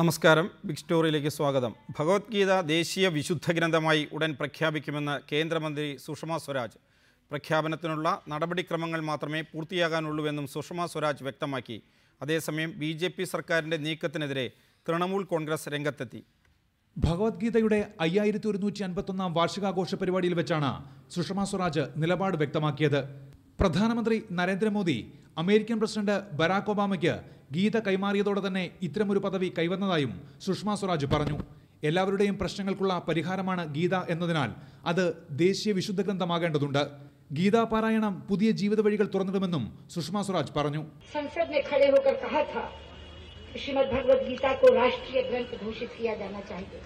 നമസ്കാരം. ബിഗ് സ്റ്റോറിയിലേക്ക് സ്വാഗതം. ഭഗവത്ഗീത ദേശീയ വിശുദ്ധ ഗ്രന്ഥമായി ഉടൻ പ്രഖ്യാപിക്കുമെന്ന് കേന്ദ്രമന്ത്രി സുഷമ സ്വരാജ്. പ്രഖ്യാപനത്തിനുള്ള നടപടിക്രമങ്ങൾ മാത്രമേ പൂർത്തിയാകാനുള്ളൂവെന്നും സുഷമ സ്വരാജ് വ്യക്തമാക്കി. അതേസമയം ബി ജെ പി സർക്കാരിന്റെ നീക്കത്തിനെതിരെ തൃണമൂൽ കോൺഗ്രസ് രംഗത്തെത്തി. ഭഗവത്ഗീതയുടെ അയ്യായിരത്തി ഒരുന്നൂറ്റി അൻപത്തൊന്നാം വാർഷികാഘോഷ പരിപാടിയിൽ വെച്ചാണ് സുഷമ സ്വരാജ് നിലപാട് വ്യക്തമാക്കിയത്. പ്രധാനമന്ത്രി നരേന്ദ്രമോദി അമേരിക്കൻ പ്രസിഡന്റ് ബരാക് ഒബാമയ്ക്ക് ഗീത കൈമാറിയതോടെ തന്നെ ഇത്തരമൊരു പദവി കൈവന്നതായും സുഷമ സ്വരാജ് പറഞ്ഞു എല്ലാവരുടെയും പ്രശ്നങ്ങൾക്കുള്ള പരിഹാരമാണ് ഗീത എന്നതിനാൽ അത് ദേശീയ വിശുദ്ധ ഗ്രന്ഥമാകേണ്ടതുണ്ട് ഗീതാ പാരായണം പുതിയ ജീവിത വഴികൾ തുറന്നിടുമെന്നും സുഷമ സ്വരാജ് പറഞ്ഞു संसद ने खड़े होकर कहा था कि श्रीमद भगवत गीता को राष्ट्रीय ग्रंथ घोषित किया जाना चाहिए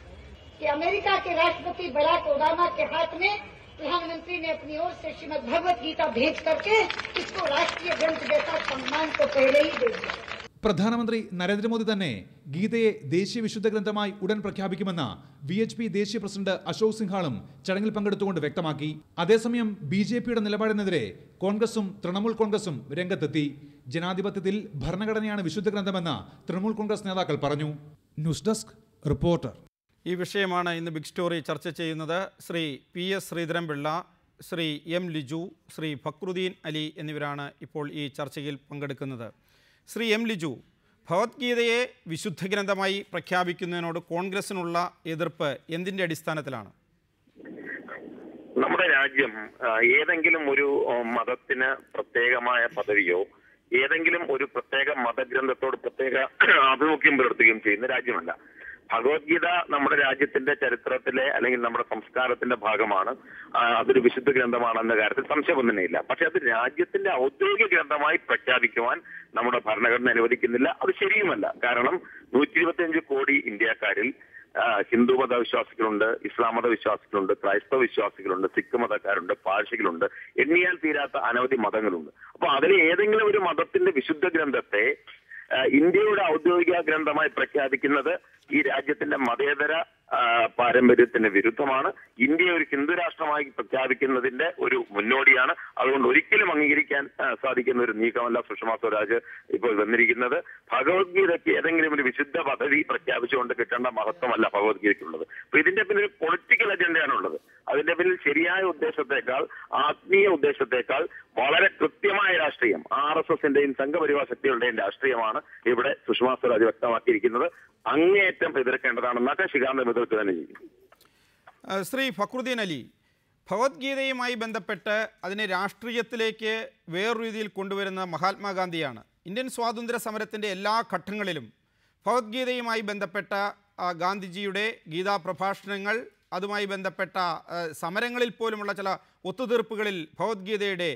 कि अमेरिका के राष्ट्रपति बराक ओबामा के हाथ में प्रधानमंत्री ने अपनी ओर से श्रीमद भगवत गीता भेज करके इसको राष्ट्रीय ग्रंथ जैसा सम्मान तो पहले ही दे दिया പ്രധാനമന്ത്രി നരേന്ദ്രമോദി തന്നെ ഗീതയെ ദേശീയ വിശുദ്ധ ഗ്രന്ഥമായി ഉടൻ പ്രഖ്യാപിക്കുമെന്ന് വി എച്ച് പി ദേശീയ പ്രസിഡന്റ് അശോക് സിംഹാളും ചടങ്ങിൽ പങ്കെടുത്തുകൊണ്ട് വ്യക്തമാക്കി. അതേസമയം ബി ജെ പിയുടെ നിലപാടിനെതിരെ കോൺഗ്രസും തൃണമൂൽ കോൺഗ്രസും രംഗത്തെത്തി. ജനാധിപത്യത്തിൽ ഭരണഘടനയാണ് വിശുദ്ധ ഗ്രന്ഥമെന്ന് തൃണമൂൽ കോൺഗ്രസ് നേതാക്കൾ പറഞ്ഞു. News desk reporter. ഈ വിഷയമാണ് ഇന്ന് ബിഗ് സ്റ്റോറി ചർച്ച ചെയ്യുന്നത്. Shri P S Sreedharan Pillai Shri M Liju Shri Fakruddin Ali എന്നിവരാണ് ഇപ്പോൾ ഈ ചർച്ചയിൽ പങ്കെടുക്കുന്നത്. ശ്രീ എം ലിജു ഭഗവത്ഗീതയെ വിശുദ്ധ ഗ്രന്ഥമായി പ്രഖ്യാപിക്കുന്നതിനോട് കോൺഗ്രസിനുള്ള എതിർപ്പ് എന്തിന്റെ അടിസ്ഥാനത്തിലാണ്? നമ്മുടെ രാജ്യം ഏതെങ്കിലും ഒരു മതത്തിന് പ്രത്യേകമായ പദവിയോ ഏതെങ്കിലും ഒരു പ്രത്യേക മതഗ്രന്ഥത്തോട് പ്രത്യേക ആഭിമുഖ്യം പുലർത്തുകയും ചെയ്യുന്ന രാജ്യമല്ല. ഭഗവത്ഗീത നമ്മുടെ രാജ്യത്തിന്റെ ചരിത്രത്തിലെ അല്ലെങ്കിൽ നമ്മുടെ സംസ്കാരത്തിന്റെ ഭാഗമാണ്. അതൊരു വിശുദ്ധ ഗ്രന്ഥമാണെന്ന കാര്യത്തിൽ സംശയമൊന്നും തന്നെയില്ല പക്ഷെ അത് രാജ്യത്തിന്റെ ഔദ്യോഗിക ഗ്രന്ഥമായി പ്രഖ്യാപിക്കുവാൻ നമ്മുടെ ഭരണഘടന അനുവദിക്കുന്നില്ല. അത് ശരിയുമല്ല. കാരണം നൂറ്റി ഇരുപത്തിയഞ്ച് കോടി ഇന്ത്യക്കാരിൽ ഹിന്ദു മത വിശ്വാസികളുണ്ട് ഇസ്ലാം മത വിശ്വാസികളുണ്ട് ക്രൈസ്തവ വിശ്വാസികളുണ്ട് സിഖ് മതക്കാരുണ്ട് പാഴ്സികളുണ്ട് എണ്ണിയാൽ തീരാത്ത അനവധി മതങ്ങളുണ്ട്. അപ്പൊ അതിൽ ഏതെങ്കിലും ഒരു മതത്തിന്റെ വിശുദ്ധ ഗ്രന്ഥത്തെ ഇന്ത്യയുടെ ഔദ്യോഗിക ഗ്രന്ഥമായി പ്രഖ്യാപിക്കുന്നത് ഈ രാജ്യത്തിന്റെ മതേതര പാരമ്പര്യത്തിന് വിരുദ്ധമാണ്. ഇന്ത്യ ഒരു ഹിന്ദു രാഷ്ട്രമായി പ്രഖ്യാപിക്കുന്നതിന്റെ ഒരു മുന്നോടിയാണ്. അതുകൊണ്ട് ഒരിക്കലും അംഗീകരിക്കാൻ സാധിക്കുന്ന ഒരു നീക്കമല്ല സുഷമ സ്വരാജ് ഇപ്പോൾ വന്നിരിക്കുന്നത്. ഭഗവത്ഗീതയ്ക്ക് ഏതെങ്കിലും ഒരു വിശുദ്ധ പദവി പ്രഖ്യാപിച്ചുകൊണ്ട് കിട്ടേണ്ട മഹത്വമല്ല ഭഗവത്ഗീതയ്ക്കുള്ളത്. അപ്പൊ ഇതിന്റെ പിന്നിൽ പൊളിറ്റിക്കൽ അജണ്ടയാണ് ഉള്ളത്. അതിന്റെ പിന്നിൽ ശരിയായ ഉദ്ദേശത്തെക്കാൾ ആത്മീയ ഉദ്ദേശത്തെക്കാൾ വളരെ കൃത്യമായ രാഷ്ട്രീയം ആർ എസ് എസിന്റെയും സംഘപരിവാർ ശക്തികളുടെയും രാഷ്ട്രീയമാണ് ഇവിടെ സുഷമ സ്വരാജ് വ്യക്തമാക്കിയിരിക്കുന്നത്. അങ്ങേയറ്റം എതിർക്കേണ്ടതാണെന്നൊക്കെ ശ്രീകാന്ത് ചെയ്യും ശ്രീ ഫക്രുദ്ദീൻ അലി ഭഗവത്ഗീതയുമായി ബന്ധപ്പെട്ട് അതിനെ രാഷ്ട്രീയത്തിലേക്ക് വേറൊരു രീതിയിൽ കൊണ്ടുവരുന്ന മഹാത്മാഗാന്ധിയാണ്. ഇന്ത്യൻ സ്വാതന്ത്ര്യ സമരത്തിന്റെ എല്ലാ ഘട്ടങ്ങളിലും ഭഗവത്ഗീതയുമായി ബന്ധപ്പെട്ട ഗാന്ധിജിയുടെ ഗീതാ പ്രഭാഷണങ്ങൾ അതുമായി ബന്ധപ്പെട്ട സമരങ്ങളിൽ പോലുമുള്ള ചില ഒത്തുതീർപ്പുകളിൽ ഭഗവത്ഗീതയുടെ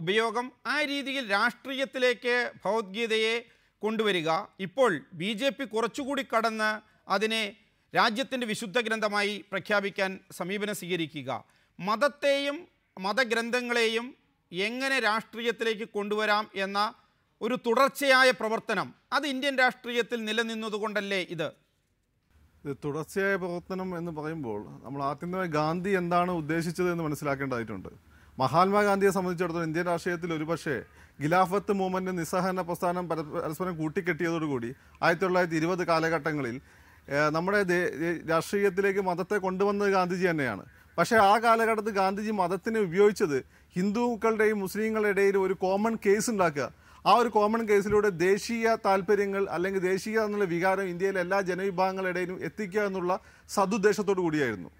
ഉപയോഗം ആ രീതിയിൽ രാഷ്ട്രീയത്തിലേക്ക് ഭഗവത്ഗീതയെ കൊണ്ടുവരിക. ഇപ്പോൾ ബി ജെ പി കുറച്ചുകൂടി കടന്ന് അതിനെ രാജ്യത്തിന്റെ വിശുദ്ധ ഗ്രന്ഥമായി പ്രഖ്യാപിക്കാൻ സമീപനം സ്വീകരിക്കുക. മതത്തെയും മതഗ്രന്ഥങ്ങളെയും എങ്ങനെ രാഷ്ട്രീയത്തിലേക്ക് കൊണ്ടുവരാം എന്ന ഒരു തുടർച്ചയായ പ്രവർത്തനം അത് ഇന്ത്യൻ രാഷ്ട്രീയത്തിൽ നിലനിന്നതുകൊണ്ടല്ലേ ഇത്? തുടർച്ചയായ പ്രവർത്തനം എന്ന് പറയുമ്പോൾ നമ്മൾ ആത്യന്തികമായി ഗാന്ധി എന്താണ് ഉദ്ദേശിച്ചത് എന്ന് മനസ്സിലാക്കേണ്ടതായിട്ടുണ്ട്. മഹാത്മാഗാന്ധിയെ സംബന്ധിച്ചിടത്തോളം ഇന്ത്യൻ രാഷ്ട്രീയത്തിൽ ഒരുപക്ഷെ ഖിലാഫത്ത് മൂവ്മെന്റ് നിസ്സഹകരണ പ്രസ്ഥാനം പര- പരസ്പരം കൂട്ടിക്കെട്ടിയതോടുകൂടി ആയിരത്തി തൊള്ളായിരത്തി ഇരുപത് കാലഘട്ടങ്ങളിൽ നമ്മുടെ രാഷ്ട്രീയത്തിലേക്ക് മതത്തെ കൊണ്ടുവന്നത് ഗാന്ധിജി തന്നെയാണ്. പക്ഷേ ആ കാലഘട്ടത്തിൽ ഗാന്ധിജി മതത്തിനെ ഉപയോഗിച്ചത് ഹിന്ദുക്കളുടെയും മുസ്ലിങ്ങളുടെ ഇടയിൽ ഒരു കോമൺ കേസ് ഉണ്ടാക്കുക. ആ ഒരു കോമൺ കേസിലൂടെ ദേശീയ താല്പര്യങ്ങൾ അല്ലെങ്കിൽ ദേശീയ എന്നുള്ള വികാരം ഇന്ത്യയിലെ എല്ലാ ജനവിഭാഗങ്ങളുടെയും എത്തിക്കുക എന്നുള്ള സതുദ്ദേശത്തോടു കൂടിയായിരുന്നു.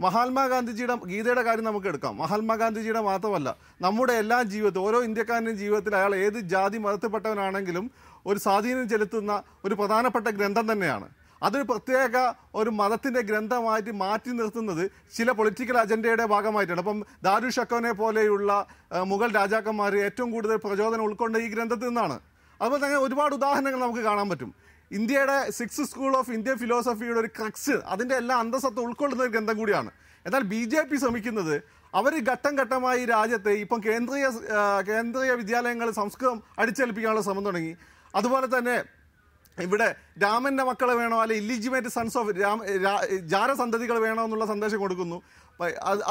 മഹാത്മാഗാന്ധിജിയുടെ ഗീതയുടെ കാര്യം നമുക്ക് എടുക്കാം. മഹാത്മാഗാന്ധിജിയുടെ മാത്രമല്ല നമ്മുടെ എല്ലാ ജീവിതത്തിലും ഓരോ ഇന്ത്യക്കാരന്റെയും ജീവിതത്തിൽ അയാൾ ഏത് ജാതി മതത്തിൽപ്പെട്ടവനാണെങ്കിലും ഒരു സ്വാധീനം ചെലുത്തുന്ന ഒരു പ്രധാനപ്പെട്ട ഗ്രന്ഥം തന്നെയാണ്. അതൊരു പ്രത്യേക ഒരു മതത്തിന്റെ ഗ്രന്ഥമായിട്ട് മാറ്റി നിർത്തുന്നത് ചില പൊളിറ്റിക്കൽ അജണ്ടയുടെ ഭാഗമായിട്ടാണ്. അപ്പം ദാരു ഷക്കോനെ പോലെയുള്ള മുഗൾ രാജാക്കന്മാർ ഏറ്റവും കൂടുതൽ പ്രചോദനം ഉൾക്കൊണ്ട ഈ ഗ്രന്ഥത്തിൽ നിന്നാണ്. അതുപോലെ തന്നെ ഒരുപാട് ഉദാഹരണങ്ങൾ നമുക്ക് കാണാൻ പറ്റും. ഇന്ത്യയുടെ സിക്സ് സ്കൂൾ ഓഫ് ഇന്ത്യൻ ഫിലോസഫിയുടെ ഒരു ക്രക്സ് അതിന്റെ എല്ലാ അന്തസ്സത്ത് ഉൾക്കൊള്ളുന്ന ഒരു ഗ്രന്ഥം കൂടിയാണ്. എന്നാൽ ബി ജെ പി ശ്രമിക്കുന്നത് അവർ ഘട്ടം ഘട്ടമായി രാജ്യത്തെ ഇപ്പം കേന്ദ്രീയ കേന്ദ്രീയ വിദ്യാലയങ്ങൾ സംസ്കൃതം അടിച്ചേൽപ്പിക്കാനുള്ള ശ്രമം തുടങ്ങി. അതുപോലെ തന്നെ ഇവിടെ രാമന്റെ മക്കളെ വേണോ അല്ലെ ഇല്ലിജിമേറ്റ് സൺസ് ഓഫ് രാമ ജാരസന്തതികൾ വേണോ എന്നുള്ള സന്ദേശം കൊടുക്കുന്നു.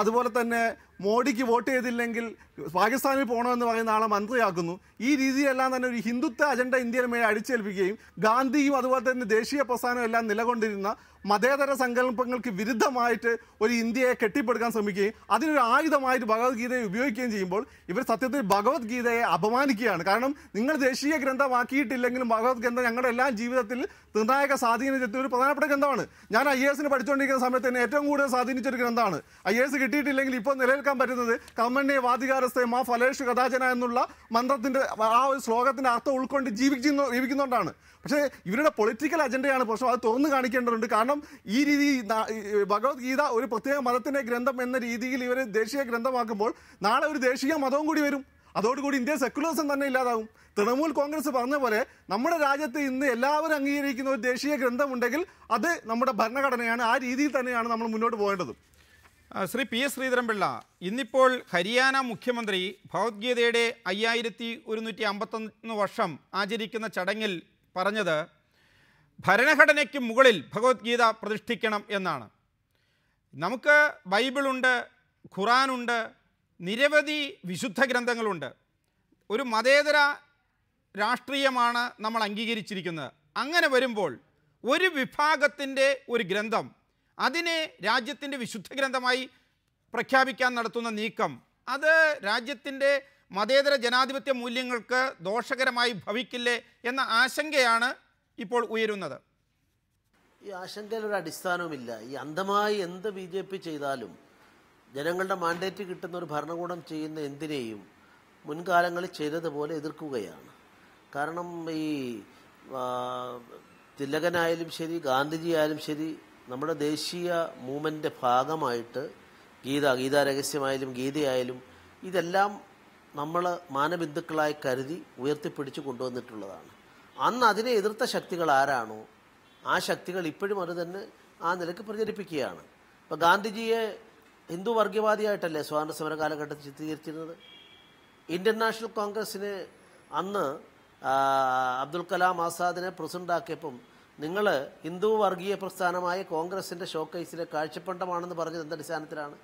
അതുപോലെ തന്നെ മോഡിക്ക് വോട്ട് ചെയ്തില്ലെങ്കിൽ പാകിസ്ഥാനിൽ പോകണമെന്ന് പറയുന്ന ആളെ മന്ത്രിയാക്കുന്നു. ഈ രീതിയിലെല്ലാം തന്നെ ഒരു ഹിന്ദുത്വ അജണ്ട ഇന്ത്യയിൽ മേൽ അടിച്ചേൽപ്പിക്കുകയും ഗാന്ധിയും അതുപോലെ തന്നെ ദേശീയ പ്രസ്ഥാനവും എല്ലാം നിലകൊണ്ടിരുന്ന മതേതര സങ്കല്പങ്ങൾക്ക് വിരുദ്ധമായിട്ട് ഒരു ഇന്ത്യയെ കെട്ടിപ്പടുക്കാൻ ശ്രമിക്കുകയും അതിനൊരു ആയുധമായിട്ട് ഭഗവത്ഗീതയെ ഉപയോഗിക്കുകയും ചെയ്യുമ്പോൾ ഇവർ സത്യത്തിൽ ഭഗവത്ഗീതയെ അപമാനിക്കുകയാണ്. കാരണം നിങ്ങൾ ദേശീയ ഗ്രന്ഥമാക്കിയിട്ടില്ലെങ്കിലും ഭഗവത് ഗ്രന്ഥം ഞങ്ങളുടെ എല്ലാ ജീവിതത്തിൽ നിർണായക സ്വാധീനം ചെത്തിയ ഒരു പ്രധാനപ്പെട്ട ഗ്രന്ഥമാണ്. ഞാൻ ഐ എസിന് പഠിച്ചുകൊണ്ടിരിക്കുന്ന സമയത്ത് തന്നെ ഏറ്റവും കൂടുതൽ സ്വാധീനിച്ചൊരു ഗ്രന്ഥമാണ്. ഐ എസ് കിട്ടിയിട്ടില്ലെങ്കിൽ ഇപ്പോൾ നിലനിൽക്കാൻ പറ്റുന്നത് കമ്മണ്ണി വാദികാരസ്ഥ മാ ഫലേഷ് കഥാചന എന്നുള്ള മന്ത്രത്തിന്റെ ആ ഒരു ശ്ലോകത്തിന്റെ അർത്ഥം ഉൾക്കൊണ്ട് ജീവിക്കുന്നു ജീവിക്കുന്നുകൊണ്ടാണ് പക്ഷേ ഇവരുടെ പൊളിറ്റിക്കൽ അജണ്ടയാണ് പ്രശ്നം അത് തുറന്നു കാണിക്കേണ്ടതുണ്ട്. കാരണം ഈ രീതി ഭഗവത്ഗീത ഒരു പ്രത്യേക മതത്തിന്റെ ഗ്രന്ഥം എന്ന രീതിയിൽ ഇവർ ദേശീയ ഗ്രന്ഥമാക്കുമ്പോൾ നാളെ ഒരു ദേശീയ മതവും കൂടി വരും. അതോടുകൂടി ഇന്ത്യ സെക്കുലറിസം തന്നെ ഇല്ലാതാകും. തൃണമൂൽ കോൺഗ്രസ് പറഞ്ഞ പോലെ നമ്മുടെ രാജ്യത്ത് ഇന്ന് എല്ലാവരും അംഗീകരിക്കുന്ന ഒരു ദേശീയ ഗ്രന്ഥമുണ്ടെങ്കിൽ അത് നമ്മുടെ ഭരണഘടനയാണ്. ആ രീതിയിൽ തന്നെയാണ് നമ്മൾ മുന്നോട്ട് പോകേണ്ടത്. ശ്രീ പി എസ് ശ്രീധരൻപിള്ള ഇന്നിപ്പോൾ ഹരിയാന മുഖ്യമന്ത്രി ഭഗവത്ഗീതയുടെ അയ്യായിരത്തി ഒരുന്നൂറ്റി അമ്പത്തൊന്ന് വർഷം ആചരിക്കുന്ന ചടങ്ങിൽ പറഞ്ഞത് ഭരണഘടനയ്ക്ക് മുകളിൽ ഭഗവത്ഗീത പ്രതിഷ്ഠിക്കണം എന്നാണ്. നമുക്ക് ബൈബിളുണ്ട് ഖുറാനുണ്ട് നിരവധി വിശുദ്ധ ഗ്രന്ഥങ്ങളുണ്ട്. ഒരു മതേതര രാഷ്ട്രീയമാണ് നമ്മൾ അംഗീകരിച്ചിരിക്കുന്നത്. അങ്ങനെ വരുമ്പോൾ ഒരു വിഭാഗത്തിന്റെ ഒരു ഗ്രന്ഥം അതിനെ രാജ്യത്തിന്റെ വിശുദ്ധ ഗ്രന്ഥമായി പ്രഖ്യാപിക്കാൻ നടത്തുന്ന നീക്കം. അത് രാജ്യത്തിന്റെ മതേതര ജനാധിപത്യ മൂല്യങ്ങൾക്ക് ദോഷകരമായി ഭവിക്കില്ലേ എന്ന ആശങ്കയാണ് ഇപ്പോൾ ഉയരുന്നത്. ഈ ആശങ്കയിൽ ഒരു അടിസ്ഥാനവുമില്ല. ഈ അന്ധമായി എന്ത് ബി ജെ പി ചെയ്താലും ജനങ്ങളുടെ മാൻഡേറ്റ് കിട്ടുന്ന ഒരു ഭരണകൂടം ചെയ്യുന്ന എന്തിനേയും മുൻകാലങ്ങളിൽ ചെയ്തതുപോലെ എതിർക്കുകയാണ്. കാരണം ഈ തിലകനായാലും ശരി ഗാന്ധിജിയായാലും ശരി നമ്മുടെ ദേശീയ മൂവ്മെന്റെ ഭാഗമായിട്ട് ഗീത ഗീതാ രഹസ്യമായാലും ഗീതയായാലും ഇതെല്ലാം നമ്മൾ മാനബിന്ദുക്കളായി കരുതി ഉയർത്തിപ്പിടിച്ച് കൊണ്ടുവന്നിട്ടുള്ളതാണ്. അന്ന് അതിനെ എതിർത്ത ശക്തികൾ ആരാണോ ആ ശക്തികൾ ഇപ്പോഴും അത് തന്നെ ആ നിലയ്ക്ക് പ്രചരിപ്പിക്കുകയാണ്. ഇപ്പോൾ ഗാന്ധിജിയെ ഹിന്ദു വർഗീയവാദിയായിട്ടല്ലേ സ്വാതന്ത്ര്യ സമര കാലഘട്ടത്തിൽ ചിത്രീകരിച്ചിരുന്നത്? ഇന്ത്യൻ നാഷണൽ കോൺഗ്രസ്സിന് അന്ന് അബ്ദുൽ കലാം ആസാദിനെ പ്രസിഡന്റാക്കിയപ്പം നിങ്ങൾ ഹിന്ദു വർഗീയ പ്രസ്ഥാനമായ കോൺഗ്രസിന്റെ ഷോക്കേസിലെ കാഴ്ചപ്പണ്ടമാണെന്ന് പറഞ്ഞത് എന്തടിസ്ഥാനത്തിലാണ്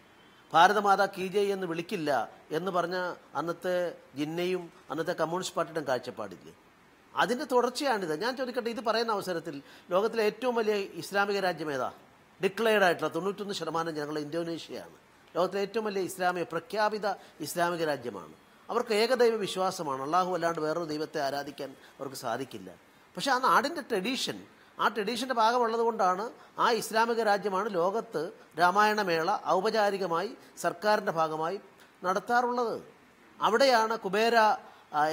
ഭാരതമാതാ കീ ജെ എന്ന് വിളിക്കില്ല എന്ന് പറഞ്ഞ അന്നത്തെ ജിന്നയും അന്നത്തെ കമ്മ്യൂണിസ്റ്റ് പാർട്ടിയുടെ കാഴ്ചപ്പാടില്ലേ? അതിന്റെ തുടർച്ചയാണിത്. ഞാൻ ചോദിക്കട്ടെ ഇത് പറയുന്ന അവസരത്തിൽ ലോകത്തിലെ ഏറ്റവും വലിയ ഇസ്ലാമിക രാജ്യം ഏതാ ഡിക്ലെയർഡ് ആയിട്ടുള്ള തൊണ്ണൂറ്റൊന്ന് ശതമാനം ജനങ്ങൾ ഇന്തോനേഷ്യയാണ്. ലോകത്തിലെ ഏറ്റവും വലിയ ഇസ്ലാമിക പ്രഖ്യാപിത ഇസ്ലാമിക രാജ്യമാണ്. അവർക്ക് ഏകദൈവ വിശ്വാസമാണ്. അള്ളാഹു അല്ലാണ്ട് വേറൊരു ദൈവത്തെ ആരാധിക്കാൻ അവർക്ക് സാധിക്കില്ല. പക്ഷേ ആ നാടിന്റെ ട്രഡീഷൻ ആ ട്രഡീഷന്റെ ഭാഗമുള്ളത് കൊണ്ടാണ് ആ ഇസ്ലാമിക രാജ്യമാണ് ലോകത്ത് രാമായണമേള ഔപചാരികമായി സർക്കാരിന്റെ ഭാഗമായി നടത്താറുള്ളത്. അവിടെയാണ് കുബേര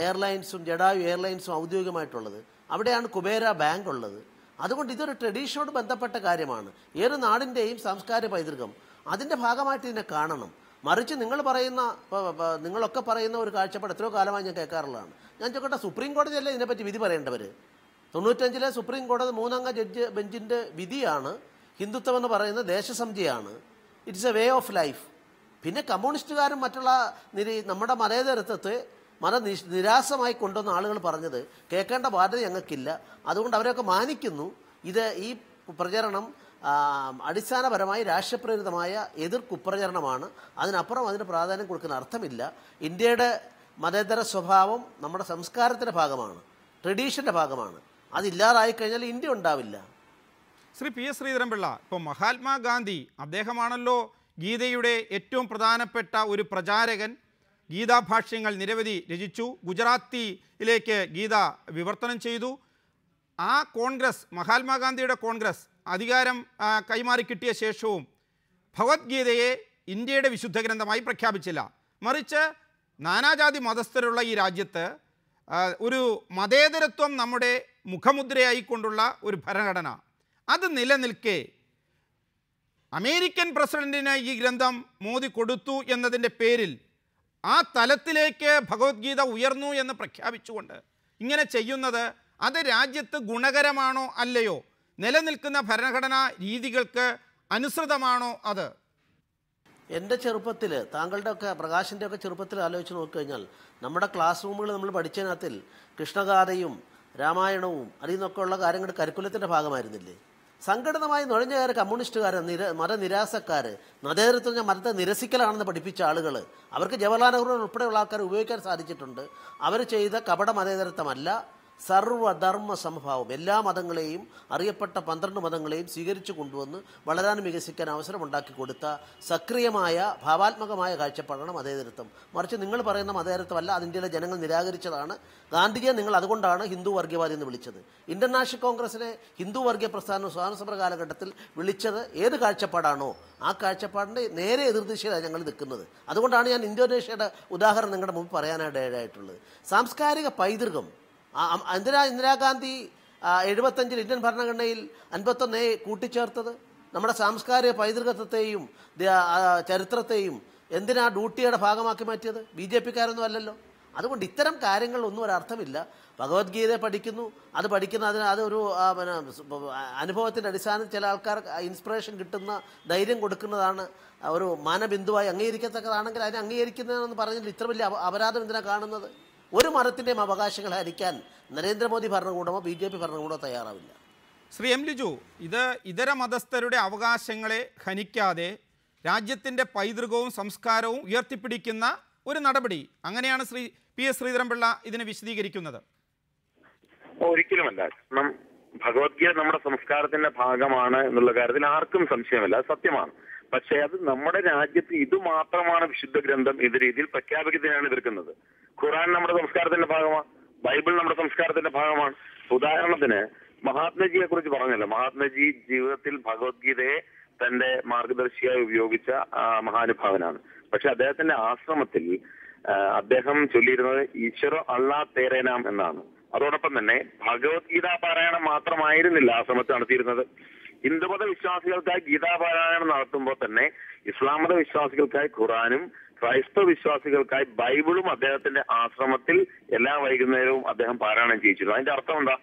എയർലൈൻസും ജഡായു എയർലൈൻസും ഔദ്യോഗികമായിട്ടുള്ളത്. അവിടെയാണ് കുബേര ബാങ്ക് ഉള്ളത്. അതുകൊണ്ട് ഇതൊരു ട്രഡീഷനോട് ബന്ധപ്പെട്ട കാര്യമാണ്. ഏത് നാടിന്റെയും സാംസ്കാരിക പൈതൃകം അതിന്റെ ഭാഗമായിട്ട് ഇതിനെ കാണണം. മറിച്ച് നിങ്ങൾ പറയുന്ന നിങ്ങളൊക്കെ പറയുന്ന ഒരു കാഴ്ചപ്പാട് എത്രയോ കാലമായി ഞാൻ കേൾക്കാറുള്ളതാണ്. ഞാൻ ചോക്കട്ടെ സുപ്രീം കോടതിയല്ലേ ഇതിനെപ്പറ്റി വിധി പറയേണ്ടവർ തൊണ്ണൂറ്റഞ്ചിലെ സുപ്രീം കോടതി മൂന്നംഗ ജഡ്ജ് ബെഞ്ചിന്റെ വിധിയാണ്. ഹിന്ദുത്വം എന്ന് പറയുന്ന ദേശസംധിയാണ് it's a way of life പിന്നെ കമ്മ്യൂണിസ്റ്റുകാരും മറ്റുള്ള നിര നമ്മുടെ മതേതരത്വത്തെ മത നിരാസമായി കൊണ്ടുവന്ന ആളുകൾ പറഞ്ഞത് കേൾക്കേണ്ട ബാധ്യത ഞങ്ങൾക്കില്ല. അതുകൊണ്ട് അവരെയൊക്കെ മാനിക്കുന്നു. ഇത് ഈ പ്രചരണം അടിസ്ഥാനപരമായി രാഷ്ട്രപ്രേരിതമായ എതിർ കുപ്രചരണമാണ്. അതിനപ്പുറം അതിന് പ്രാധാന്യം കൊടുക്കുന്ന അർത്ഥമില്ല. ഇന്ത്യയുടെ മതേതര സ്വഭാവം നമ്മുടെ സംസ്കാരത്തിന്റെ ഭാഗമാണ്. ട്രഡീഷന്റെ ഭാഗമാണ്. അതില്ലാതായി കഴിഞ്ഞാൽ ഇന്ത്യ ഉണ്ടാവില്ല. ശ്രീ പി എസ് ശ്രീധരൻപിള്ള ഇപ്പോൾ മഹാത്മാഗാന്ധി അദ്ദേഹമാണല്ലോ ഗീതയുടെ ഏറ്റവും പ്രധാനപ്പെട്ട ഒരു പ്രചാരകൻ. ഗീതാഭാഷ്യങ്ങൾ നിരവധി രചിച്ചു. ഗുജറാത്തിയിലേക്ക് ഗീത വിവർത്തനം ചെയ്തു. ആ കോൺഗ്രസ് മഹാത്മാഗാന്ധിയുടെ കോൺഗ്രസ് അധികാരം കൈമാറി കിട്ടിയ ശേഷവും ഭഗവത്ഗീതയെ ഇന്ത്യയുടെ വിശുദ്ധ ഗ്രന്ഥമായി പ്രഖ്യാപിച്ചില്ല. മറിച്ച് നാനാജാതി മതസ്ഥരുള്ള ഈ രാജ്യത്ത് ഒരു മതേതരത്വം നമ്മുടെ മുഖമുദ്രയായിക്കൊണ്ടുള്ള ഒരു ഭരണഘടന. അത് നിലനിൽക്കെ അമേരിക്കൻ പ്രസിഡന്റിന് ഈ ഗ്രന്ഥം മോദി കൊടുത്തു എന്നതിന്റെ പേരിൽ ആ തലത്തിലേക്ക് ഭഗവത്ഗീത ഉയർന്നു എന്ന് പ്രഖ്യാപിച്ചുകൊണ്ട് ഇങ്ങനെ ചെയ്യുന്നത് അത് രാജ്യത്ത് ഗുണകരമാണോ അല്ലയോ? നിലനിൽക്കുന്ന ഭരണഘടനാ രീതികൾക്ക് അനുസൃതമാണോ അത്? എന്റെ ചെറുപ്പത്തിൽ താങ്കളുടെ ഒക്കെ പ്രകാശിന്റെ ഒക്കെ ചെറുപ്പത്തിൽ ആലോചിച്ച് നോക്കിക്കഴിഞ്ഞാൽ നമ്മുടെ ക്ലാസ് റൂമുകൾ നമ്മൾ പഠിച്ചതിനകത്തിൽ കൃഷ്ണഗാഥയും രാമായണവും അതിൽ നിന്നൊക്കെയുള്ള കാര്യങ്ങൾ കരിക്കുലത്തിന്റെ ഭാഗമായിരുന്നില്ലേ? സംഘടിതമായി നുഴഞ്ഞു കയറി കമ്മ്യൂണിസ്റ്റുകാർ നിര മതനിരാസക്കാർ മതേതരത്വം ഞാൻ മതത്തെ നിരസിക്കലാണെന്ന് പഠിപ്പിച്ച ആളുകൾ അവർക്ക് ജവഹർലാൽ നെഹ്റു ഉൾപ്പെടെയുള്ള ആൾക്കാർ ഉപയോഗിക്കാൻ സാധിച്ചിട്ടുണ്ട്. അവർ ചെയ്ത കപട മതേതരത്വമല്ല സർവധർമ്മ സംഭാവം എല്ലാ മതങ്ങളെയും അറിയപ്പെട്ട പന്ത്രണ്ട് മതങ്ങളെയും സ്വീകരിച്ചു കൊണ്ടുവന്ന് വളരാൻ വികസിക്കാൻ അവസരം ഉണ്ടാക്കി കൊടുത്ത സക്രിയമായ ഭാവാത്മകമായ കാഴ്ചപ്പാടാണ് മതേതരത്വം. മറിച്ച് നിങ്ങൾ പറയുന്ന മതേതരത്വമല്ല അത് ഇന്ത്യയിലെ ജനങ്ങൾ നിരാകരിച്ചതാണ്. ഗാന്ധിജിയെ നിങ്ങൾ അതുകൊണ്ടാണ് ഹിന്ദു വർഗീയവാദി എന്ന് വിളിച്ചത്. ഇന്റർനാഷണൽ നാഷണൽ കോൺഗ്രസിനെ ഹിന്ദു വർഗീയ പ്രസ്ഥാനം സ്വാതന്ത്ര്യ കാലഘട്ടത്തിൽ വിളിച്ചത് ഏത് കാഴ്ചപ്പാടാണോ ആ കാഴ്ചപ്പാടിന്റെ നേരെ എതിർദിശയിലാണ് ഞങ്ങൾ നിൽക്കുന്നത്. അതുകൊണ്ടാണ് ഞാൻ ഇന്തോനേഷ്യയുടെ ഉദാഹരണം നിങ്ങളുടെ മുമ്പ് പറയാനായിട്ട് ഇടയായിട്ടുള്ളത്. സാംസ്കാരിക പൈതൃകം എന്തിനാ ഇന്ദിരാഗാന്ധി എഴുപത്തഞ്ചിൽ ഇന്ത്യൻ ഭരണഘടനയിൽ അൻപത്തൊന്ന് കൂട്ടിച്ചേർത്തത്? നമ്മുടെ സാംസ്കാരിക പൈതൃകത്വത്തെയും ചരിത്രത്തെയും എന്തിനാ ഡ്യൂട്ടിയുടെ ഭാഗമാക്കി മാറ്റിയത്? ബി ജെ പിക്കാരൊന്നും അല്ലല്ലോ. അതുകൊണ്ട് ഇത്തരം കാര്യങ്ങളൊന്നും ഒരർത്ഥമില്ല. ഭഗവത്ഗീത പഠിക്കുന്നു. അത് പഠിക്കുന്ന അതിന് അതൊരു അനുഭവത്തിന്റെ അടിസ്ഥാനത്തിൽ ചില ആൾക്കാർ ഇൻസ്പിറേഷൻ കിട്ടുന്ന ധൈര്യം കൊടുക്കുന്നതാണ് ഒരു മാനബിന്ദുവായി അംഗീകരിക്കത്തക്കതാണെങ്കിൽ അതിനെ അംഗീകരിക്കുന്നതെന്ന് പറഞ്ഞാൽ ഇത്ര വലിയ അപരാധം എന്തിനാണ് കാണുന്നത്? ഒരു മതത്തിന്റെയും അവകാശങ്ങൾ ഹരിക്കാൻ നരേന്ദ്രമോദി ഭരണകൂടമോ ബി ജെ പി ഭരണകൂടമോ തയ്യാറാവില്ല. ശ്രീ എം ലിജു ഇത് ഇതര മതസ്ഥരുടെ അവകാശങ്ങളെ ഹനിക്കാതെ രാജ്യത്തിന്റെ പൈതൃകവും സംസ്കാരവും ഉയർത്തിപ്പിടിക്കുന്ന ഒരു നടപടി. അങ്ങനെയാണ് ശ്രീ പി എസ് ശ്രീധരൻപിള്ള ഇതിനെ വിശദീകരിക്കുന്നത്. ഒരിക്കലുമല്ല. കാരണം ഭഗവത്ഗീത നമ്മുടെ സംസ്കാരത്തിന്റെ ഭാഗമാണ് എന്നുള്ള കാര്യത്തിൽ ആർക്കും സംശയമില്ല. അത് സത്യമാണ്. പക്ഷേ അത് നമ്മുടെ രാജ്യത്ത് ഇത് മാത്രമാണ് വിശുദ്ധ ഗ്രന്ഥം ഇത് രീതിയിൽ പ്രഖ്യാപിക്കുന്നതിനാണ് എതിർക്കുന്നത്. ഖുറാൻ നമ്മുടെ സംസ്കാരത്തിന്റെ ഭാഗമാണ് ബൈബിൾ നമ്മുടെ സംസ്കാരത്തിന്റെ ഭാഗമാണ്. ഉദാഹരണത്തിന് മഹാത്മജിയെ കുറിച്ച് പറഞ്ഞല്ലോ. മഹാത്മജി ജീവിതത്തിൽ ഭഗവത്ഗീതയെ തന്റെ മാർഗദർശിയായി ഉപയോഗിച്ച മഹാനുഭാവനാണ്. പക്ഷെ അദ്ദേഹത്തിന്റെ ആശ്രമത്തിൽ അദ്ദേഹം ചൊല്ലിയിരുന്നത് ഈശ്വര അള്ളാ തേരേനാം എന്നാണ്. അതോടൊപ്പം തന്നെ ഭഗവത്ഗീത പാരായണം മാത്രമായിരുന്നില്ല ആശ്രമത്തിൽ നടത്തിയിരുന്നത്. ഹിന്ദുമത വിശ്വാസികൾക്കായി ഗീതാപാരായണം നടത്തുമ്പോൾ തന്നെ ഇസ്ലാം മത വിശ്വാസികൾക്കായി ഖുറാനും ക്രൈസ്തവ വിശ്വാസികൾക്കായി ബൈബിളും അദ്ദേഹത്തിന്റെ ആശ്രമത്തിൽ എല്ലാ വൈകുന്നേരവും അദ്ദേഹം പാരായണം ചെയ്യിച്ചിരുന്നു. അതിന്റെ അർത്ഥം എന്താ?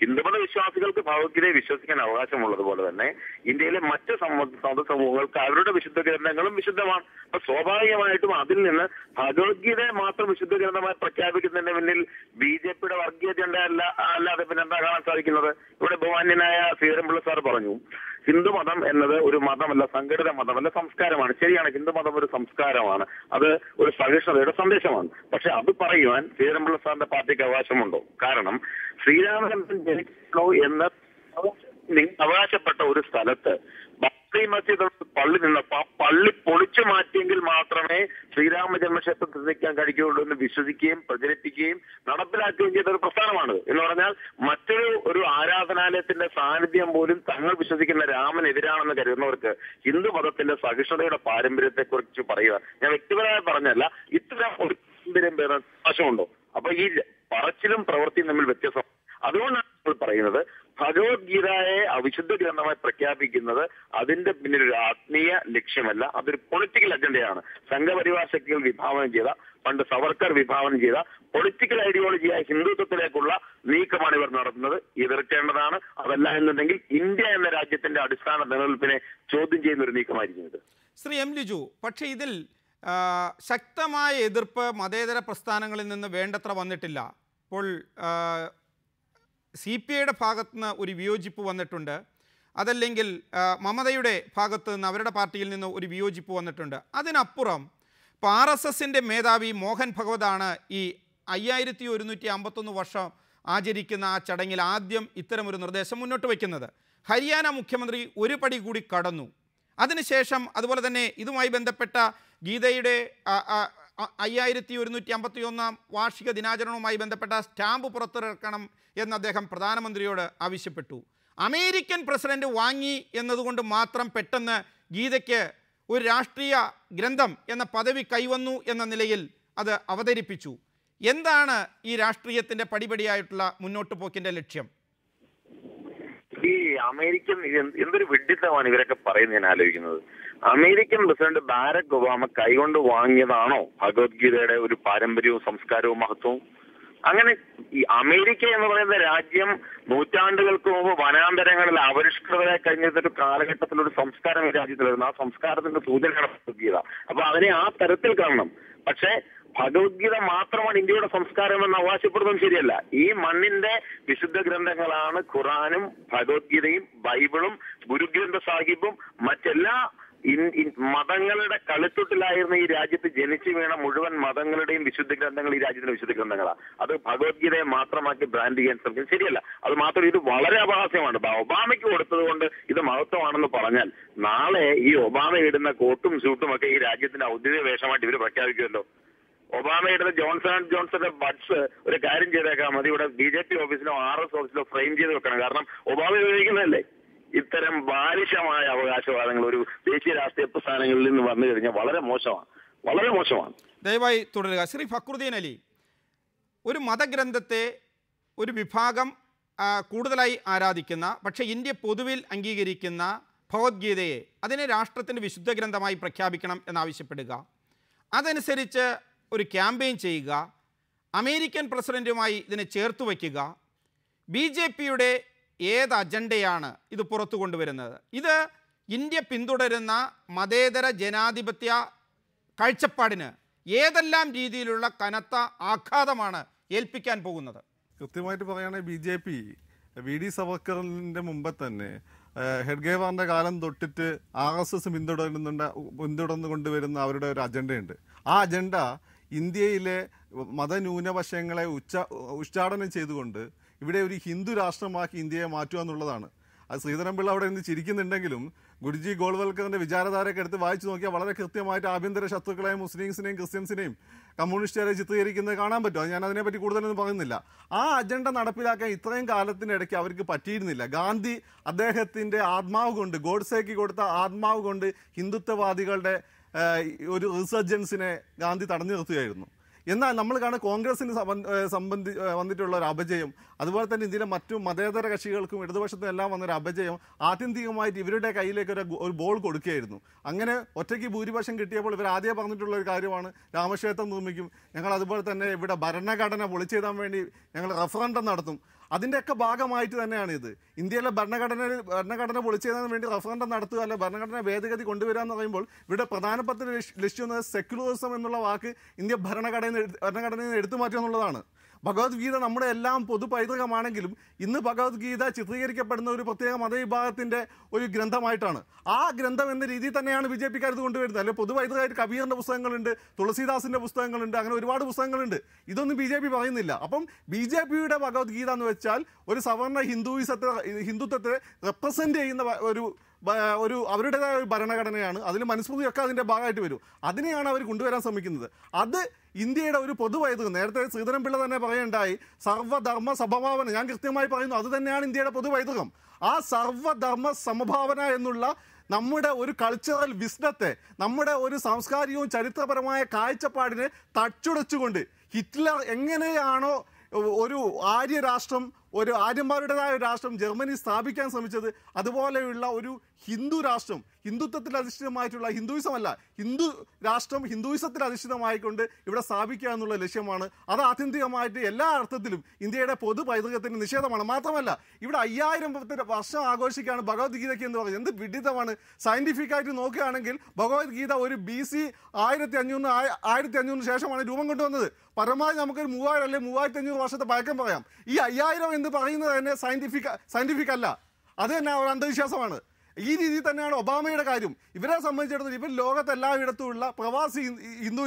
ഹിന്ദുമത വിശ്വാസികൾക്ക് ഭഗവത്ഗീതയെ വിശ്വസിക്കാൻ അവകാശമുള്ളതുപോലെ തന്നെ ഇന്ത്യയിലെ മറ്റ് സമ- മതസമൂഹങ്ങൾക്ക് അവരുടെ വിശുദ്ധ ഗ്രന്ഥങ്ങളും വിശുദ്ധമാണ്. അപ്പൊ സ്വാഭാവികമായിട്ടും അതിൽ നിന്ന് ഭഗവത്ഗീതയെ മാത്രം വിശുദ്ധ ഗ്രന്ഥമായി പ്രഖ്യാപിക്കുന്നതിന്റെ മുന്നിൽ ബി ജെ പിയുടെ വർഗീയ അജണ്ട അല്ല അല്ലാതെ പിന്നെ എന്താ കാണാൻ സാധിക്കുന്നത്? ഇവിടെ ബഹുമാന്യനായ ശ്രീധരൻപിള്ള സാർ പറഞ്ഞു ഹിന്ദു മതം എന്നത് ഒരു മതമല്ല സംഘടിത മതമല്ല സംസ്കാരമാണ്. ശരിയാണ് ഹിന്ദു മതം ഒരു സംസ്കാരമാണ്. അത് ഒരു സഹിഷ്ണുതയുടെ സന്ദേശമാണ്. പക്ഷെ അത് പറയുവാൻ ശ്രീരാമപിള്ള സാറിന്റെ പാർട്ടിക്ക് അവകാശമുണ്ടോ? കാരണം ശ്രീരാമചന്ദ്രൻ ജനിക്കണോ എന്ന് അവകാശപ്പെട്ട ഒരു സ്ഥലത്ത് ബക്രി മസ്ജിദ് പള്ളി നിന്നപ്പോ പള്ളി പൊളിച്ചു മാറ്റിയെങ്കിൽ മാത്രമേ ശ്രീരാമ ജന്മക്ഷേത്രം നിർമ്മിക്കാൻ കഴിയുകയുള്ളൂ എന്ന് വിശ്വസിക്കുകയും പ്രചരിപ്പിക്കുകയും നടപ്പിലാക്കുകയും ചെയ്ത ഒരു പ്രസ്ഥാനമാണ്. എന്ന് പറഞ്ഞാൽ മറ്റൊരു ഒരു ആരാധനാലയത്തിന്റെ സാന്നിധ്യം പോലും തങ്ങൾ വിശ്വസിക്കുന്ന രാമനെതിരാണെന്ന് കരുതുന്നവർക്ക് ഹിന്ദു മതത്തിന്റെ സഹിഷ്ണുതയുടെ പാരമ്പര്യത്തെ കുറിച്ച് പറയുക ഞാൻ വ്യക്തിപരമായി പറഞ്ഞല്ല ഇത്തരം ഒരു പാരമ്പര്യം അവകാശമുണ്ടോ? അപ്പൊ ഈ പറച്ചിലും പ്രവൃത്തിയും തമ്മിൽ വ്യത്യാസം അതുകൊണ്ടാണ് നമ്മൾ പറയുന്നത് ഭഗവത്ഗീതയെ അവിശുദ്ധ ഗ്രന്ഥമായി പ്രഖ്യാപിക്കുന്നത് അതിന്റെ പിന്നിൽ ഒരു ആത്മീയ ലക്ഷ്യമല്ല അതൊരു പൊളിറ്റിക്കൽ അജണ്ടയാണ് സംഘപരിവാർ ശക്തികൾ വിഭാവനം ചെയ്ത പണ്ട് സവർക്കർ വിഭാവനം ചെയ്ത പൊളിറ്റിക്കൽ ഐഡിയോളജിയായ ഹിന്ദുത്വത്തിലേക്കുള്ള നീക്കമാണ് ഇവർ നടത്തുന്നത്. എതിർക്കേണ്ടതാണ് അതല്ല എന്നുണ്ടെങ്കിൽ ഇന്ത്യ എന്ന രാജ്യത്തിന്റെ അടിസ്ഥാന നിലനിൽപ്പിനെ ചോദ്യം ചെയ്യുന്ന ഒരു നീക്കമായിരിക്കും ഇത്. ശ്രീ എം ലിജു പക്ഷേ ഇതിൽ ശക്തമായ എതിർപ്പ് മതേതര പ്രസ്ഥാനങ്ങളിൽ നിന്ന് വേണ്ടത്ര വന്നിട്ടില്ല. ഇപ്പോൾ സി പി ഐയുടെ ഭാഗത്തു നിന്ന് ഒരു വിയോജിപ്പ് വന്നിട്ടുണ്ട്. അതല്ലെങ്കിൽ മമതയുടെ ഭാഗത്ത് നിന്ന് അവരുടെ പാർട്ടിയിൽ നിന്ന് ഒരു വിയോജിപ്പ് വന്നിട്ടുണ്ട്. അതിനപ്പുറം ഇപ്പോൾ ആർ എസ് എസിന്റെ മേധാവി മോഹൻ ഭഗവതാണ് ഈ അയ്യായിരത്തി ഒരുന്നൂറ്റി അമ്പത്തൊന്ന് വർഷം ആചരിക്കുന്ന ആ ചടങ്ങിൽ ആദ്യം ഇത്തരമൊരു നിർദ്ദേശം മുന്നോട്ട് വയ്ക്കുന്നത്. ഹരിയാന മുഖ്യമന്ത്രി ഒരു പടി കൂടി കടന്നു. അതിനുശേഷം അതുപോലെ തന്നെ ഇതുമായി ബന്ധപ്പെട്ട ഗീതയുടെ അയ്യായിരത്തി ഒരുന്നൂറ്റി അമ്പത്തി ഒന്നാം വാർഷിക ദിനാചരണവുമായി ബന്ധപ്പെട്ട സ്റ്റാമ്പ് പുറത്തിറക്കണം എന്ന് അദ്ദേഹം പ്രധാനമന്ത്രിയോട് ആവശ്യപ്പെട്ടു. അമേരിക്കൻ പ്രസിഡന്റ് വാങ്ങി എന്നതുകൊണ്ട് മാത്രം പെട്ടെന്ന് ഗീതയ്ക്ക് ഒരു രാഷ്ട്രീയ ഗ്രന്ഥം എന്ന പദവി കൈവന്നു എന്ന നിലയിൽ അത് അവതരിപ്പിച്ചു. എന്താണ് ഈ രാഷ്ട്രീയത്തിന്റെ പടിപടിയായിട്ടുള്ള മുന്നോട്ട് പോക്കിന്റെ ലക്ഷ്യം? ഈ അമേരിക്കൻ എന്തൊരു വിഡ്ഢിത്തമാണ് ഇവരൊക്കെ പറയുന്നത് ഞാൻ ആലോചിക്കുന്നത്? അമേരിക്കൻ പ്രസിഡന്റ് ബാരക് ഒബാമ കൈകൊണ്ട് വാങ്ങിയതാണോ ഭഗവത്ഗീതയുടെ ഒരു പാരമ്പര്യവും സംസ്കാരവും മഹത്വവും? അങ്ങനെ ഈ അമേരിക്ക എന്ന് പറയുന്ന രാജ്യം നൂറ്റാണ്ടുകൾക്ക് മുമ്പ് വനാന്തരങ്ങളിൽ അപരിഷ്കൃതരായി കഴിഞ്ഞിട്ട് ഒരു കാലഘട്ടത്തിൽ ഒരു സംസ്കാരം രാജ്യത്തിലായിരുന്നു. ആ സംസ്കാരത്തിന്റെ സൂചനയാണ് ഭഗവത്ഗീത. അപ്പൊ അതിനെ ആ തരത്തിൽ കാണണം. പക്ഷേ ഭഗവത്ഗീത മാത്രമാണ് ഇന്ത്യയുടെ സംസ്കാരം എന്ന് അവകാശപ്പെടുന്നതും ശരിയല്ല. ഈ മണ്ണിന്റെ വിശുദ്ധ ഗ്രന്ഥങ്ങളാണ് ഖുറാനും ഭഗവത്ഗീതയും ബൈബിളും ഗുരുഗ്രന്ഥ സാഹിബും മറ്റെല്ലാ മതങ്ങളുടെ കളിത്തൊട്ടിലായിരുന്ന ഈ രാജ്യത്ത് ജനിച്ചു വീണ മുഴുവൻ മതങ്ങളുടെയും വിശുദ്ധ ഗ്രന്ഥങ്ങൾ ഈ രാജ്യത്തിന്റെ വിശുദ്ധ ഗ്രന്ഥങ്ങളാണ്. അത് ഭഗവത്ഗീതയെ മാത്രമാക്കി ബ്രാൻഡ് ചെയ്യാൻ ശ്രമിക്കുന്നത് ശരിയല്ല. അത് മാത്രം ഇത് വളരെ അപഹാസ്യമാണ്. ഒബാമയ്ക്ക് കൊടുത്തത് കൊണ്ട് ഇത് മഹത്വമാണെന്ന് പറഞ്ഞാൽ നാളെ ഈ ഒബാമ ഇടുന്ന കോട്ടും സ്യൂട്ടും ഒക്കെ ഈ രാജ്യത്തിന്റെ ഔദ്യോഗിക വേഷമായിട്ട് ഇവർ പ്രഖ്യാപിക്കുമല്ലോ. ഒബാമ ഇടുന്ന ജോൺസൺ ആൻഡ് ജോൺസന്റെ ബഡ്സ് ഒരു കാര്യം ചെയ്തേക്കാം. മതി ഇവിടെ ബി ജെ പി ഓഫീസിലോ ആർ എസ് ഓഫീസിലോ ഫ്രെയിം ചെയ്ത് വെക്കണം. കാരണം ഒബാമ ഉപയോഗിക്കുന്നതല്ലേ? ഇത്തരം ബാലിശമായ അവകാശവാദങ്ങൾ ഒരു ദേശീയ രാഷ്ട്രീയ പ്രസ്ഥാനങ്ങളിൽ നിന്ന് വന്നു കഴിഞ്ഞാൽ വളരെ മോശമാണ്. വളരെ മോശമാണ്. ദയവായി തുടരുക. ശ്രീ ഫക്രുദ്ദീൻ അലി ഒരു മതഗ്രന്ഥത്തെ ഒരു വിഭാഗം കൂടുതലായി ആരാധിക്കുന്ന പക്ഷേ ഇന്ത്യ പൊതുവിൽ അംഗീകരിക്കുന്ന ഭഗവത്ഗീതയെ അതിനെ രാഷ്ട്രത്തിന്റെ വിശുദ്ധ ഗ്രന്ഥമായി പ്രഖ്യാപിക്കണം എന്നാവശ്യപ്പെടുക. അതനുസരിച്ച് ഒരു ക്യാമ്പയിൻ ചെയ്യുക അമേരിക്കൻ പ്രസിഡന്റുമായി ഇതിനെ ചേർത്ത് വയ്ക്കുക ബി ജെ പിയുടെ ഏത് അജണ്ടയാണ് ഇത് പുറത്തു കൊണ്ടുവരുന്നത്? ഇത് ഇന്ത്യ പിന്തുടരുന്ന മതേതര ജനാധിപത്യ കാഴ്ചപ്പാടിന് ഏതെല്ലാം രീതിയിലുള്ള കനത്ത ആഘാതമാണ് ഏൽപ്പിക്കാൻ പോകുന്നത്? കൃത്യമായിട്ട് പറയുകയാണെങ്കിൽ B J P V D സവർക്കറിന്റെ മുമ്പ് തന്നെ ഹെഡ്ഗേവാറിന്റെ കാലം തൊട്ടിട്ട് ആർ എസ് എസ് പിന്തുടരുന്നുണ്ട് പിന്തുടർന്നു കൊണ്ടുവരുന്ന അവരുടെ ഒരു അജണ്ടയുണ്ട്. ആ അജണ്ട ഇന്ത്യയിലെ മതന്യൂനപക്ഷങ്ങളെ ഉച്ച ഉച്ചാടനം ചെയ്തുകൊണ്ട് ഇവിടെ ഒരു ഹിന്ദു രാഷ്ട്രമാക്കി ഇന്ത്യയെ മാറ്റുക എന്നുള്ളതാണ്. അത് ശ്രീധരൻപിള്ള അവിടെ നിന്ന് ചിരിക്കുന്നുണ്ടെങ്കിലും ഗുരുജി ഗോൾവൽക്കറിന്റെ വിചാരധാരയൊക്കെ എടുത്ത് വായിച്ചു നോക്കിയാൽ വളരെ കൃത്യമായിട്ട് ആഭ്യന്തര ശത്രുക്കളെ മുസ്ലിംസിനെയും ക്രിസ്ത്യൻസിനെയും കമ്മ്യൂണിസ്റ്റുകാരെ ചിത്രീകരിക്കുന്നത് കാണാൻ പറ്റും. ഞാൻ അതിനെപ്പറ്റി കൂടുതലൊന്നും പറയുന്നില്ല. ആ അജണ്ട നടപ്പിലാക്കാൻ ഇത്രയും കാലത്തിനിടയ്ക്ക് അവർക്ക് പറ്റിയിരുന്നില്ല. ഗാന്ധി അദ്ദേഹത്തിന്റെ ആത്മാവ് കൊണ്ട് ഗോഡ്സേക്ക് കൊടുത്ത ആത്മാവ് കൊണ്ട് ഹിന്ദുത്വവാദികളുടെ ഒരു റിസർജൻസിനെ ഗാന്ധി തടഞ്ഞു നിർത്തുകയായിരുന്നു. എന്നാൽ നമ്മൾ കാണുന്ന കോൺഗ്രസിന് സംബന്ധി വന്നിട്ടുള്ള ഒരു അപജയം അതുപോലെ തന്നെ ഇന്ത്യയിലെ മറ്റു മതേതര കക്ഷികൾക്കും ഇടതുപക്ഷത്തിനും എല്ലാം വന്നൊരു അപജയം ആത്യന്തികമായിട്ട് ഇവരുടെ കയ്യിലേക്ക് ഒരു ഒരു ബോൾ കൊടുക്കുകയായിരുന്നു. അങ്ങനെ ഒറ്റയ്ക്ക് ഭൂരിപക്ഷം കിട്ടിയപ്പോൾ ഇവർ ആദ്യം പറഞ്ഞിട്ടുള്ള ഒരു കാര്യമാണ് രാമക്ഷേത്രം നിർമ്മിക്കും. ഞങ്ങൾ അതുപോലെ തന്നെ ഇവിടെ ഭരണഘടന പൊളിച്ചെഴുതാൻ വേണ്ടി ഞങ്ങൾ റഫറൻഡം നടത്തും. അതിന്റെയൊക്കെ ഭാഗമായിട്ട് തന്നെയാണ് ഇത്. ഇന്ത്യയിലെ ഭരണഘടന ഭരണഘടന പൊളിച്ചതിന് വേണ്ടി റഫറൻഡം നടത്തുക അല്ലെ ഭരണഘടന ഭേദഗതി കൊണ്ടുവരിക എന്ന് പറയുമ്പോൾ ഇവിടെ പ്രധാനപ്പെട്ട ലക്ഷ്യം എന്നത് സെക്യുലറിസം എന്നുള്ള വാക്ക് ഇന്ത്യ ഭരണഘടന ഭരണഘടനയിൽ നിന്ന് എടുത്തു മാറ്റുക എന്നുള്ളതാണ്. ഭഗവത്ഗീത നമ്മുടെ എല്ലാം പൊതു പൈതൃകമാണെങ്കിലും ഇന്ന് ഭഗവത്ഗീത ചിത്രീകരിക്കപ്പെടുന്ന ഒരു പ്രത്യേക മതവിഭാഗത്തിന്റെ ഒരു ഗ്രന്ഥമായിട്ടാണ്. ആ ഗ്രന്ഥം എന്ന രീതിയിൽ തന്നെയാണ് ബി ജെ പിക്കാർ ഇത് കൊണ്ടുവരുന്നത്. അല്ലെ പൊതു പൈതൃകമായിട്ട് കബീറിന്റെ പുസ്തകങ്ങളുണ്ട് തുളസീദാസിന്റെ പുസ്തകങ്ങളുണ്ട് അങ്ങനെ ഒരുപാട് പുസ്തകങ്ങളുണ്ട്. ഇതൊന്നും ബി ജെ പി പറയുന്നില്ല. അപ്പം ബി ജെ പിയുടെ ഭഗവത്ഗീത എന്ന് വെച്ചാൽ ഒരു സവർണ ഹിന്ദുയിസത്തെ ഹിന്ദുത്വത്തെ റെപ്രസെന്റ് ചെയ്യുന്ന ഒരു ഒരു അവരുടേതായ ഒരു ഭരണഘടനയാണ്. അതിൽ മനുസ്മൃതിയൊക്കെ അതിന്റെ ഭാഗമായിട്ട് വരും. അതിനെയാണ് അവർ കൊണ്ടുവരാൻ ശ്രമിക്കുന്നത്. അത് ഇന്ത്യയുടെ ഒരു പൊതു നേരത്തെ ശ്രീധരൻപിള്ള തന്നെ പറയുണ്ടായി സർവധർമ്മ സമഭാവന ഞാൻ കൃത്യമായി പറയുന്നു അത് തന്നെയാണ് ഇന്ത്യയുടെ പൊതുവൈതൃകം ആ സർവധർമ്മ സമഭാവന എന്നുള്ള നമ്മുടെ ഒരു കൾച്ചറൽ വിസ്ഡത്തെ നമ്മുടെ ഒരു സാംസ്കാരികവും ചരിത്രപരമായ കാഴ്ചപ്പാടിനെ തച്ചുടച്ചുകൊണ്ട് ഹിറ്റ്ലർ എങ്ങനെയാണോ ഒരു ആര്യ രാഷ്ട്രം ഒരു ആര്യന്മാരുടേതായ രാഷ്ട്രം ജർമ്മനി സ്ഥാപിക്കാൻ ശ്രമിച്ചത് അതുപോലെയുള്ള ഒരു ഹിന്ദു രാഷ്ട്രം. ഹിന്ദുത്വത്തിൽ അധിഷ്ഠിതമായിട്ടുള്ള ഹിന്ദുയിസം അല്ല. ഹിന്ദു രാഷ്ട്രം ഹിന്ദുയിസത്തിൽ അധിഷ്ഠിതമായിക്കൊണ്ട് ഇവിടെ സ്ഥാപിക്കുക എന്നുള്ള ലക്ഷ്യമാണ്. അത് ആത്യന്തികമായിട്ട് എല്ലാ അർത്ഥത്തിലും ഇന്ത്യയുടെ പൊതു പൈതൃകത്തിന് നിഷേധമാണ്. മാത്രമല്ല ഇവിടെ അയ്യായിരം വർഷം ആഘോഷിക്കുകയാണ് ഭഗവത്ഗീതയ്ക്ക് എന്ന് പറയുന്നത് എന്ത് വിഡിതമാണ്. സയന്റിഫിക് ആയിട്ട് നോക്കുകയാണെങ്കിൽ ഭഗവത്ഗീത ഒരു ബി സി ആയിരത്തി അഞ്ഞൂറിന് ആയിരത്തി അഞ്ഞൂറിന് ശേഷമാണ് രൂപം കൊണ്ടുവന്നത്. പരമാവധി നമുക്കൊരു മൂവായിരം അല്ലെങ്കിൽ മൂവായിരത്തി അഞ്ഞൂറ് വർഷത്തെ പഴക്കം പറയാം. ഈ അയ്യായിരം എന്ന് പറയുന്നത് തന്നെ സയന്റിഫിക് സയന്റിഫിക് അല്ല. അത് തന്നെ ഒരു അന്ധവിശ്വാസമാണ്. ഈ രീതിയിൽ തന്നെയാണ് ഒബാമയുടെ കാര്യം. ഇവരെ സംബന്ധിച്ചിടത്തോളം ഇവർ ലോകത്ത് എല്ലായിടത്തുമുള്ള പ്രവാസി ഹിന്ദു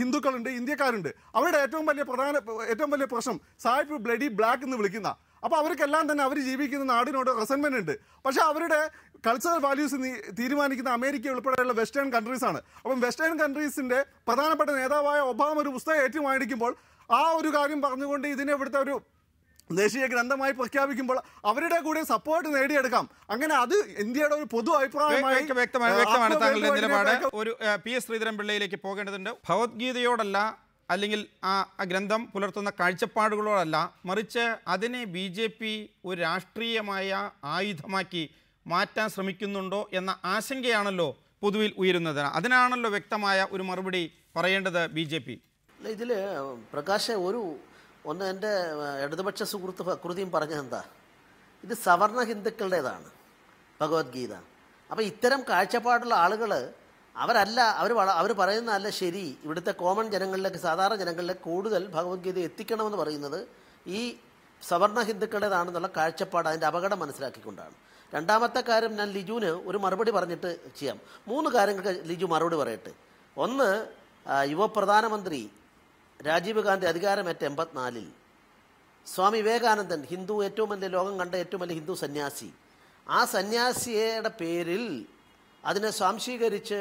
ഹിന്ദുക്കളുണ്ട് ഇന്ത്യക്കാരുണ്ട്. അവരുടെ ഏറ്റവും വലിയ പ്രധാന ഏറ്റവും വലിയ പ്രശ്നം സായിപ്പ് ബ്ലഡി ബ്ലാക്ക് എന്ന് വിളിക്കുന്ന. അപ്പോൾ അവർക്കെല്ലാം തന്നെ അവർ ജീവിക്കുന്ന നാടിനോട് റെസൻമെന്റ് ഉണ്ട്. പക്ഷേ അവരുടെ കൾച്ചറൽ വാല്യൂസ് തീരുമാനിക്കുന്ന അമേരിക്ക ഉൾപ്പെടെയുള്ള വെസ്റ്റേൺ കൺട്രീസാണ് അപ്പം വെസ്റ്റേൺ കൺട്രീസിന്റെ പ്രധാനപ്പെട്ട നേതാവായ ഒബാമ ഒരു പുസ്തകം ഏറ്റുമായിരിക്കുമ്പോൾ ആ ഒരു കാര്യം പറഞ്ഞുകൊണ്ട് ഇതിനെ ഇവിടുത്തെ ഒരു ദേശീയ ഗ്രന്ഥമായി പ്രഖ്യാപിക്കുമ്പോൾ അവരുടെ കൂടെ സപ്പോർട്ട് നേടിയെടുക്കാം. അങ്ങനെ അത് ഇന്ത്യയുടെ ഒരു പൊതു അഭിപ്രായമായി വ്യക്ത- വ്യക്തമാണ് താങ്കളുടെ നിലപാട്. ഒരു പി എസ് ശ്രീധരൻ പിള്ളയിലേക്ക് പോകേണ്ടതുണ്ട്. ഭഗവത്ഗീതയോടല്ല അല്ലെങ്കിൽ ആ ആ ഗ്രന്ഥം പുലർത്തുന്ന കാഴ്ചപ്പാടുകളോടല്ല മറിച്ച് അതിനെ ബി ജെ പി ഒരു രാഷ്ട്രീയമായ ആയുധമാക്കി മാറ്റാൻ ശ്രമിക്കുന്നുണ്ടോ എന്ന ആശങ്കയാണല്ലോ പൊതുവിൽ ഉയരുന്നത്. അതിനാണല്ലോ വ്യക്തമായ ഒരു മറുപടി പറയേണ്ടത് ബി ജെ പി. ഇതിൽ പ്രകാശ് ഒരു ഒന്ന് എന്റെ ഇടതുപക്ഷ സുഹൃത്ത് ഫക്രുദ്ദീൻ പറഞ്ഞത് എന്താ ഇത് സവർണ ഹിന്ദുക്കളുടേതാണ് ഭഗവത്ഗീത. അപ്പോൾ ഇത്തരം കാഴ്ചപ്പാടുള്ള ആളുകൾ അവരല്ല അവർ അവർ പറയുന്നതല്ല ശരി. ഇവിടുത്തെ കോമൺ ജനങ്ങളിലേക്ക് സാധാരണ ജനങ്ങളിലേക്ക് കൂടുതൽ ഭഗവത്ഗീത എത്തിക്കണമെന്ന് പറയുന്നത് ഈ സവർണ ഹിന്ദുക്കളുടേതാണെന്നുള്ള കാഴ്ചപ്പാട് അതിന്റെ അപകടം മനസ്സിലാക്കിക്കൊണ്ടാണ്. രണ്ടാമത്തെ കാര്യം ഞാൻ ലിജുവിന് ഒരു മറുപടി പറഞ്ഞിട്ട് ചെയ്യാം. മൂന്ന് കാര്യങ്ങൾക്ക് ലിജു മറുപടി പറയട്ടെ. ഒന്ന് യുവ യുവപ്രധാനമന്ത്രി രാജീവ് ഗാന്ധി അധികാരമേറ്റ എൺപത്തിനാലിൽ സ്വാമി വിവേകാനന്ദൻ ഹിന്ദു ഏറ്റവും വലിയ ലോകം കണ്ട ഏറ്റവും വലിയ ഹിന്ദു സന്യാസി. ആ സന്യാസിയുടെ പേരിൽ അതിനെ സ്വാംശീകരിച്ച്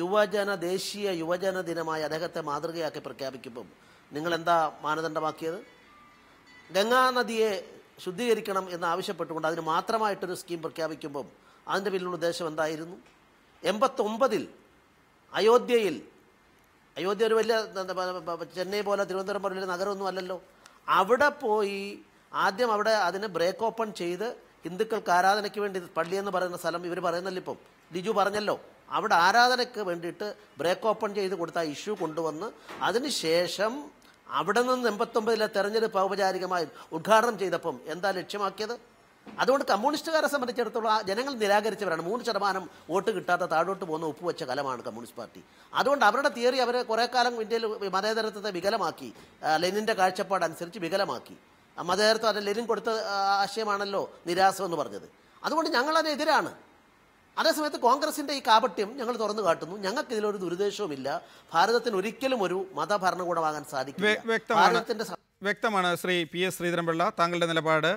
യുവജന ദേശീയ യുവജന ദിനമായി അദ്ദേഹത്തെ മാതൃകയാക്കി പ്രഖ്യാപിക്കുമ്പം നിങ്ങൾ എന്താ മാനദണ്ഡമാക്കിയത്? ഗംഗാനദിയെ ശുദ്ധീകരിക്കണം എന്ന് ആവശ്യപ്പെട്ടുകൊണ്ട് അതിന് മാത്രമായിട്ടൊരു സ്കീം പ്രഖ്യാപിക്കുമ്പം അതിന്റെ പിന്നിലുള്ള ഉദ്ദേശം എന്തായിരുന്നു? എൺപത്തൊമ്പതിൽ അയോധ്യയിൽ അയോധ്യ ഒരു വലിയ ചെന്നൈ പോലെ തിരുവനന്തപുരം പോലെ വലിയ നഗരമൊന്നും അല്ലല്ലോ. അവിടെ പോയി ആദ്യം അവിടെ അതിന് ബ്രേക്ക് ഓപ്പൺ ചെയ്ത് ഹിന്ദുക്കൾക്ക് ആരാധനയ്ക്ക് വേണ്ടി പള്ളി എന്ന് പറയുന്ന സ്ഥലം ഇവർ പറയുന്നല്ലോ ഇപ്പം? ലിജു പറഞ്ഞല്ലോ. അവിടെ ആരാധനയ്ക്ക് വേണ്ടിയിട്ട് ബ്രേക്ക് ഓപ്പൺ ചെയ്ത് കൊടുത്ത ഇഷ്യൂ കൊണ്ടുവന്ന് അതിനുശേഷം അവിടെ നിന്ന് എൺപത്തൊമ്പതിലെ തെരഞ്ഞെടുപ്പ് ഔപചാരികമായി ഉദ്ഘാടനം ചെയ്തപ്പം എന്താ ലക്ഷ്യമാക്കിയത്? അതുകൊണ്ട് കമ്മ്യൂണിസ്റ്റുകാരെ സംബന്ധിച്ചിടത്തോളം ജനങ്ങൾ നിരാകരിച്ചവരാണ്. മൂന്ന് ശതമാനം വോട്ട് കിട്ടാത്ത താഴോട്ട് പോകുന്ന ഒപ്പുവെച്ച കലമാണ് കമ്മ്യൂണിസ്റ്റ് പാർട്ടി. അതുകൊണ്ട് അവരുടെ തിയറി അവർ കുറേ കാലം ഇന്ത്യയിൽ മതേതരത്വത്തെ വികലമാക്കി ലെനിന്റെ ലെനിന്റെ കാഴ്ചപ്പാട് അനുസരിച്ച് വികലമാക്കി. മതേതരത്വം അത് ലെനിൻ കൊടുത്ത ആശയമാണല്ലോ നിരാസം എന്ന് പറഞ്ഞത്. അതുകൊണ്ട് ഞങ്ങൾ അതിനെതിരാണ് അതേസമയത്ത് കോൺഗ്രസിന്റെ ഈ കാപട്യം ഞങ്ങൾ തുറന്നു കാട്ടുന്നു. ഞങ്ങൾക്ക് ഇതിലൊരു ദുരുദ്ദേശവുമില്ല. ഭാരതത്തിന് ഒരിക്കലും ഒരു മതഭരണകൂടമാകാൻ സാധിക്കില്ല. വ്യ- വ്യക്തമാണ് ശ്രീ പി എസ് ശ്രീധരൻപിള്ള. താങ്കളുടെ നിലപാട്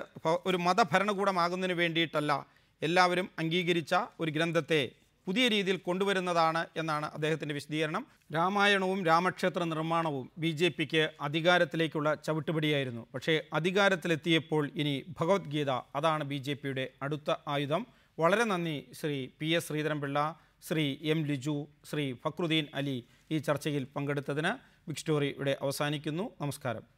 ഒരു മതഭരണകൂടമാകുന്നതിന് വേണ്ടിയിട്ടല്ല. എല്ലാവരും അംഗീകരിച്ച ഒരു ഗ്രന്ഥത്തെ പുതിയ രീതിയിൽ കൊണ്ടുവരുന്നതാണ് എന്നാണ് അദ്ദേഹത്തിന്റെ വിശദീകരണം. രാമായണവും രാമക്ഷേത്ര നിർമ്മാണവും ബി ജെ പിക്ക് അധികാരത്തിലേക്കുള്ള ചവിട്ടുപടിയായിരുന്നു. പക്ഷേ അധികാരത്തിലെത്തിയപ്പോൾ ഇനി ഭഗവത്ഗീത അതാണ് ബി ജെ പിയുടെ അടുത്ത ആയുധം. വളരെ നന്ദി Shri P S Sreedharan Pillai Shri M Liju Shri Fakruddin Ali ഈ ചർച്ചയിൽ പങ്കെടുത്തതിന്. ബിഗ് സ്റ്റോറി ഇവിടെ അവസാനിക്കുന്നു. നമസ്കാരം.